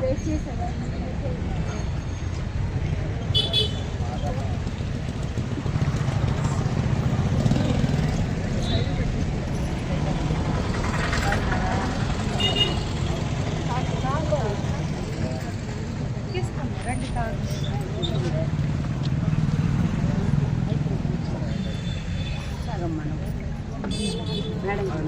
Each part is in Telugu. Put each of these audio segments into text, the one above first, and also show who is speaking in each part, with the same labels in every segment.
Speaker 1: देखिए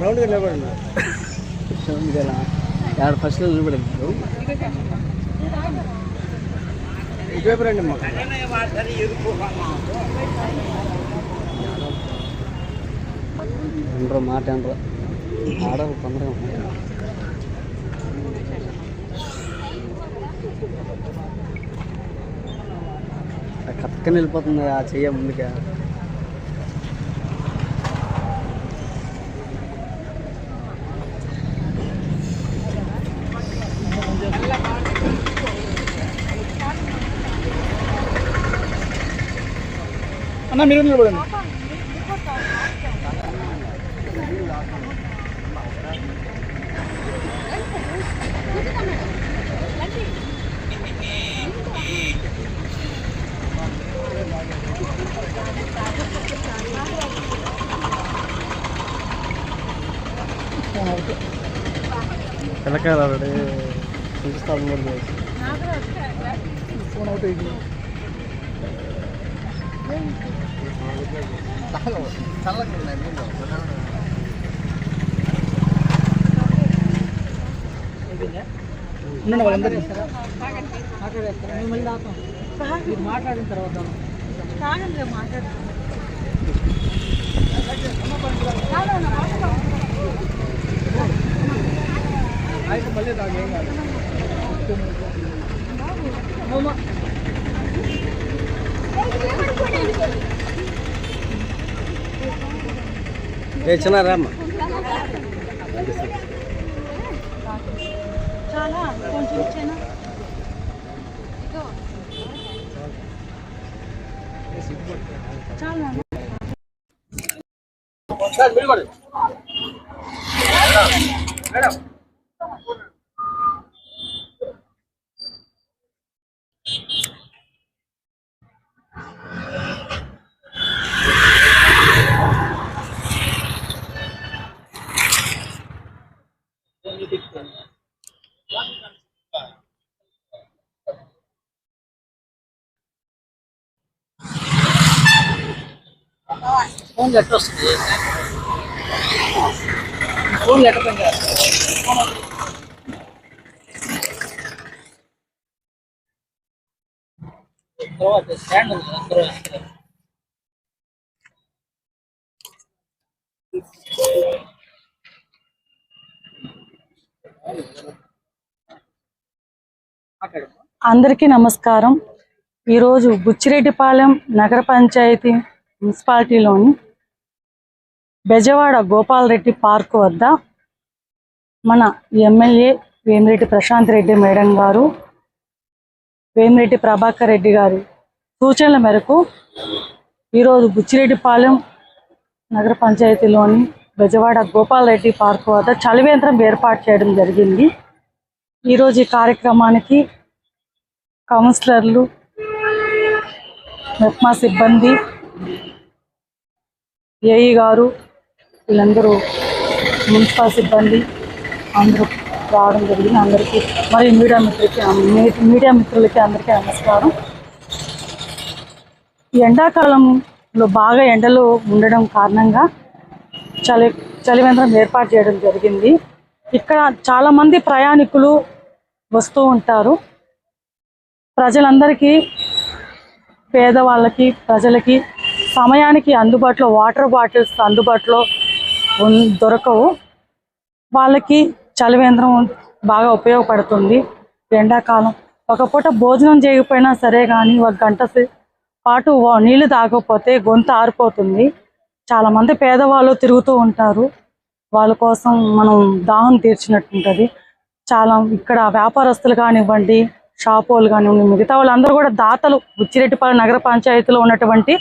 Speaker 1: ರೌಂಡ್ಗೆ ನಿಲ್ಬೇಡ ರೌಂಡ್ ಇದೆಯಲ್ಲ ಯಾರು ಫಸ್ಟಲ್ಲಿ ನಿಲ್ಬೇಡ ಇದೇ ಬ್ರ್ಯಾಂಡ್ ನಿಮ್ಮ பண்ணுற மாட்டேன்ற ஆடல் பண்ணுறேன் తొందరగా కక్కని వెళ్ళిపోతుంది ఆ చెయ్య ముందుగా
Speaker 2: అన్న మీరు నిలబడండి
Speaker 1: పిల్లకాయలు ఆల్రెడీ చూస్తాను కూడా లేదు.
Speaker 2: ఫోన్ అవుట్ అయింది ఉండండి వాళ్ళందరినీ మాట్లాడేస్తారా మేము మళ్ళీ దాతాం మీరు మాట్లాడిన తర్వాత అయితే ఏం కాదు
Speaker 1: ఏ చిన్న రామ్మ
Speaker 3: చాలా కొంచెం ఇచ్చేనా చాలా
Speaker 2: penyidiknya lakukan sebuah Oh enggak terus. Oh enggak terus enggak. Terus terus.
Speaker 3: అందరికీ నమస్కారం. ఈరోజు బుచ్చిరెడ్డిపాలెం నగర పంచాయతీ మున్సిపాలిటీలోని బెజవాడ గోపాలరెడ్డి పార్క్ వద్ద మన ఎమ్మెల్యే వేమిరెడ్డి ప్రశాంత్ రెడ్డి మేడం గారు వేమిరెడ్డి ప్రభాకర్ రెడ్డి గారి సూచనల మేరకు ఈరోజు బుచ్చిరెడ్డిపాలెం నగర పంచాయతీలోని బెజవాడ గోపాల్ రెడ్డి పార్క్ వద్ద చలివేంద్రం ఏర్పాటు చేయడం జరిగింది. ఈరోజు ఈ కార్యక్రమానికి కౌన్సిలర్లు మెప్మా సిబ్బంది ఏఈ గారు వీళ్ళందరూ మున్సిపల్ సిబ్బంది అందరూ రావడం జరిగింది. అందరికీ మరియు మీడియా మిత్రులకి మీడియా మిత్రులకి అందరికీ నమస్కారం. ఎండాకాలంలో బాగా ఎండలు ఉండడం కారణంగా చలి చలివేంద్రం ఏర్పాటు చేయడం జరిగింది. ఇక్కడ చాలా మంది ప్రయాణికులు వస్తూ ఉంటారు. ప్రజలందరికీ పేదవాళ్ళకి ప్రజలకి సమయానికి అందుబాటులో వాటర్ బాటిల్స్ అందుబాటులో దొరకవు. వాళ్ళకి చలివేంద్రం బాగా ఉపయోగపడుతుంది. ఎండాకాలం ఒక పూట భోజనం చేయకపోయినా సరే కానీ ఒక గంట పాటు నీళ్ళు తాగకపోతే గొంతు ఆరిపోతుంది. చాలా మంది పేదవాళ్ళు తిరుగుతూ ఉంటారు. వాళ్ళ కోసం మనం దాహం తీర్చినట్టుంటుంది. చాలా ఇక్కడ వ్యాపారస్తులు కానివ్వండి షాపోలు కానివ్వండి మిగతా వాళ్ళందరూ కూడా దాతలు. బుచ్చిరెడ్డిపాలెం నగర పంచాయతీలో ఉన్నటువంటి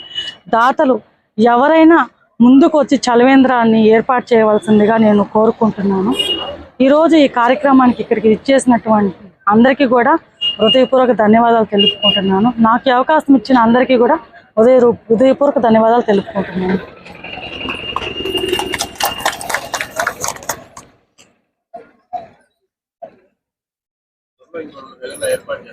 Speaker 3: దాతలు ఎవరైనా ముందుకు వచ్చి చలవేంద్రాన్ని ఏర్పాటు చేయవలసిందిగా నేను కోరుకుంటున్నాను. ఈరోజు ఈ కార్యక్రమానికి ఇక్కడికి ఇచ్చేసినటువంటి అందరికీ కూడా హృదయపూర్వక ధన్యవాదాలు తెలుపుకుంటున్నాను. నాకు అవకాశం ఇచ్చిన అందరికీ కూడా హృదయ హృదయపూర్వక ధన్యవాదాలు తెలుపుకుంటున్నాను. ఏర్పాటు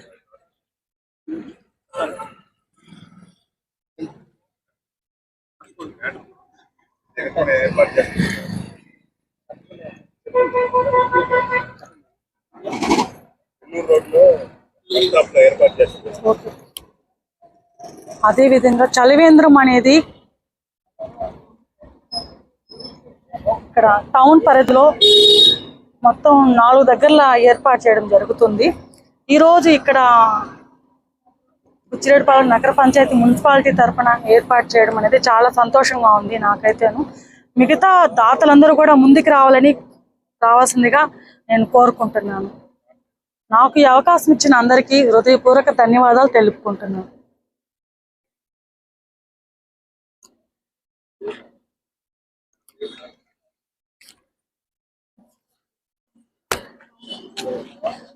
Speaker 3: ఓకే అదేవిధంగా చలివేంద్రం అనేది ఇక్కడ టౌన్ పరిధిలో మొత్తం నాలుగు దగ్గరల ఏర్పాటు చేయడం జరుగుతుంది. ఈరోజు ఇక్కడ ఉచ్చిరెడ్డిపాలెం నగర పంచాయతీ మున్సిపాలిటీ తరఫున ఏర్పాటు చేయడం అనేది చాలా సంతోషంగా ఉంది నాకైతేను. మిగతా దాతలందరూ కూడా ముందుకు రావాలని రావాల్సిందిగా నేను కోరుకుంటున్నాను. నాకు ఈ అవకాశం ఇచ్చిన అందరికీ హృదయపూర్వక ధన్యవాదాలు తెలుపుకుంటున్నాను. doing.